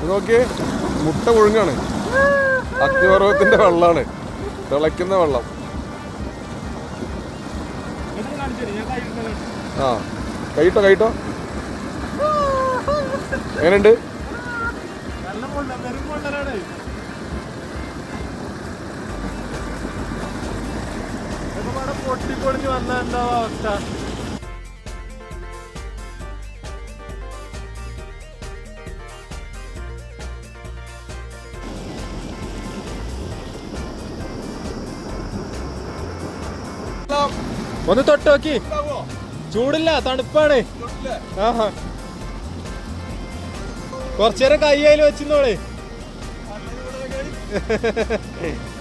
ഇത് നോക്കിയേ മുട്ട പുഴുങ്ങാണ്. അഗ്നിപർവത്തിന്റെ വെള്ളമാണ് തിളയ്ക്കുന്ന വെള്ളം. ആ. കൈട്ടോ കൈട്ടോ എങ്ങനെയുണ്ട്? പൊട്ടിപ്പൊളിഞ്ഞ് വന്ന എന്താ അവസ്ഥ ഒന്ന് തൊട്ട് നോക്കി. ചൂടില്ല തണുപ്പാണ്. ആഹാ. കുറച്ചേരം കൈ അതിൽ വെച്ചിരുന്നോളെ.